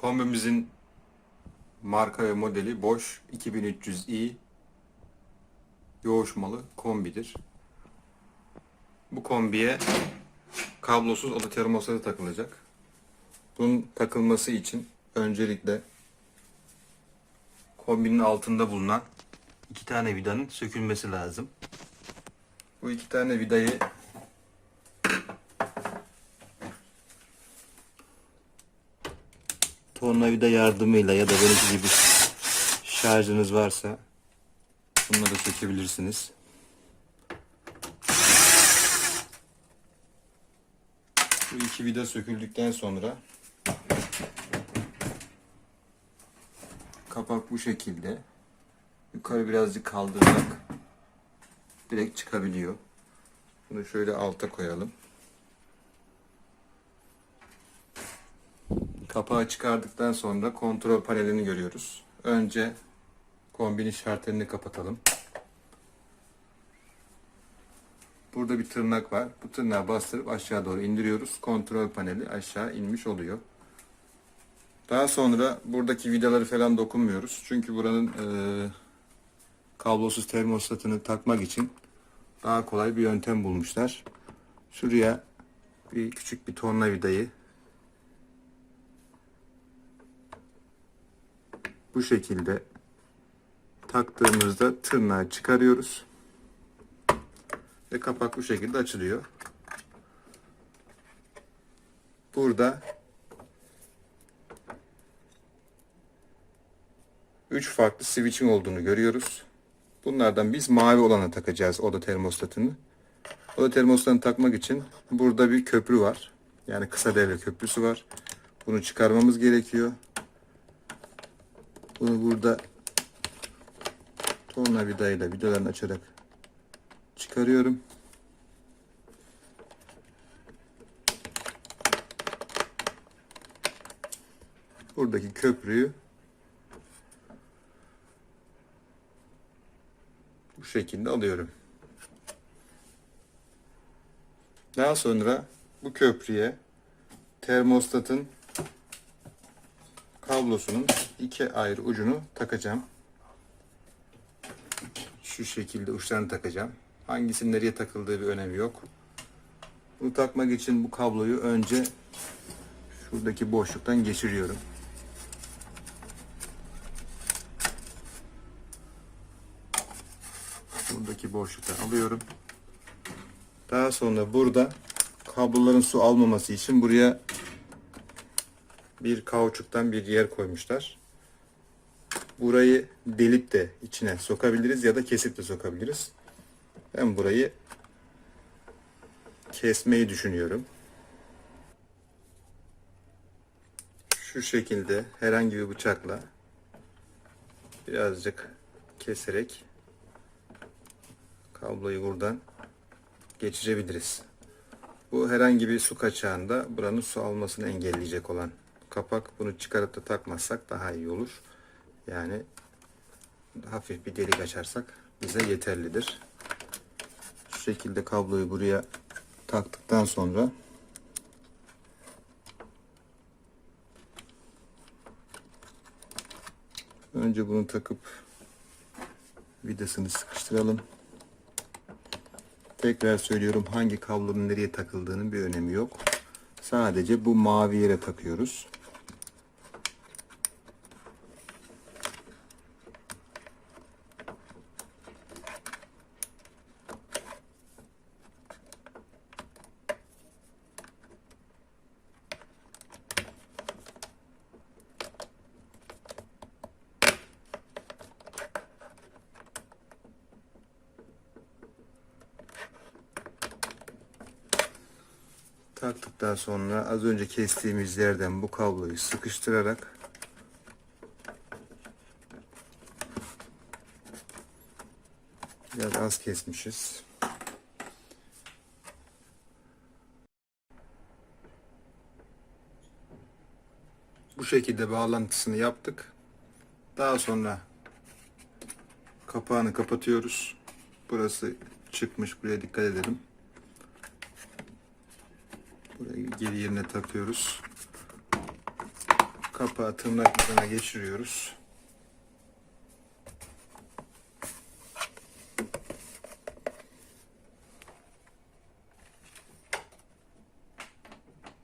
Kombimizin marka ve modeli Bosch 2300i yoğuşmalı kombidir. Bu kombiye kablosuz oda termostatı takılacak. Bunun takılması için öncelikle kombinin altında bulunan iki tane vidanın sökülmesi lazım. Bu iki tane vidayı tornavida yardımıyla ya da benimki gibi şarjınız varsa bununla da sökebilirsiniz. Bu iki vida söküldükten sonra kapak bu şekilde yukarı birazcık kaldırsak direkt çıkabiliyor. Bunu şöyle alta koyalım. Kapağı çıkardıktan sonra kontrol panelini görüyoruz. Önce kombinin şartelini kapatalım. Burada bir tırnak var. Bu tırnağı bastırıp aşağı doğru indiriyoruz. Kontrol paneli aşağı inmiş oluyor. Daha sonra buradaki vidaları falan dokunmuyoruz. Çünkü buranın e, kablosuz termostatını takmak için daha kolay bir yöntem bulmuşlar. Şuraya bir küçük bir tornavidayı bu şekilde taktığımızda tırnağı çıkarıyoruz. Ve kapak bu şekilde açılıyor. Burada 3 farklı switch'in olduğunu görüyoruz. Bunlardan biz mavi olana takacağız oda termostatını. Oda termostatını takmak için burada bir köprü var. Yani kısa devre köprüsü var. Bunu çıkarmamız gerekiyor. Bunu burada tornavidayla vidalarını açarak çıkarıyorum. Buradaki köprüyü bu şekilde alıyorum. Daha sonra bu köprüye termostatın kablosunun iki ayrı ucunu takacağım. Şu şekilde uçlarını takacağım. Hangisinin nereye takıldığı bir önemi yok. Bunu takmak için bu kabloyu önce şuradaki boşluktan geçiriyorum. Buradaki boşluktan alıyorum. Daha sonra burada kabloların su almaması için buraya bir kauçuktan bir yer koymuşlar. Burayı delip de içine sokabiliriz ya da kesip de sokabiliriz. Ben burayı kesmeyi düşünüyorum. Şu şekilde herhangi bir bıçakla birazcık keserek kabloyu buradan geçirebiliriz. Bu herhangi bir su kaçağında buranın su almasını engelleyecek olan kapak. Bunu çıkarıp da takmazsak daha iyi olur. Yani hafif bir delik açarsak bize yeterlidir. Şu şekilde kabloyu buraya taktıktan sonra önce bunu takıp vidasını sıkıştıralım. Tekrar söylüyorum hangi kablonun nereye takıldığının bir önemi yok. Sadece bu mavi yere takıyoruz. Taktıktan sonra az önce kestiğimiz yerden bu kabloyu sıkıştırarak biraz az kesmişiz. Bu şekilde bağlantısını yaptık. Daha sonra kapağını kapatıyoruz. Burası çıkmış. Buraya dikkat edelim. Burayı geri yerine takıyoruz. Kapağı tırnaklarına geçiriyoruz.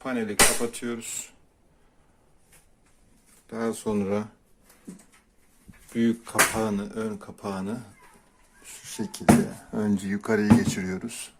Paneli kapatıyoruz. Daha sonra büyük kapağını, ön kapağını şu şekilde önce yukarıya geçiriyoruz.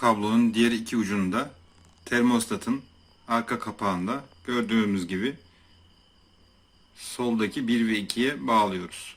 kablonun diğer iki ucunda termostatın arka kapağında gördüğümüz gibi soldaki 1 ve 2'ye bağlıyoruz.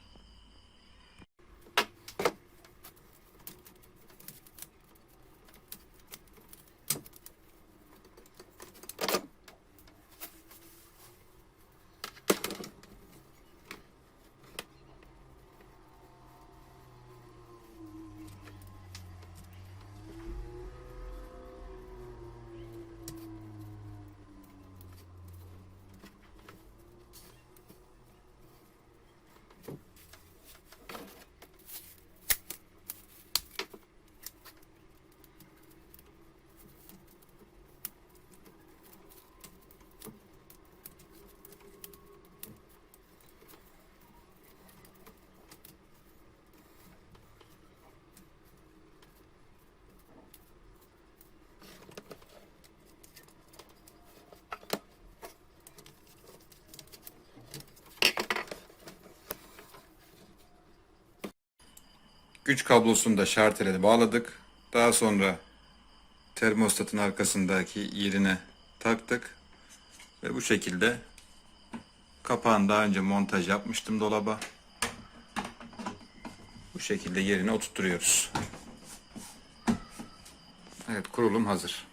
Güç kablosunu da şartele bağladık. Daha sonra termostatın arkasındaki yerine taktık. Ve bu şekilde kapağını daha önce montaj yapmıştım dolaba. Bu şekilde yerine oturtuyoruz. Evet kurulum hazır.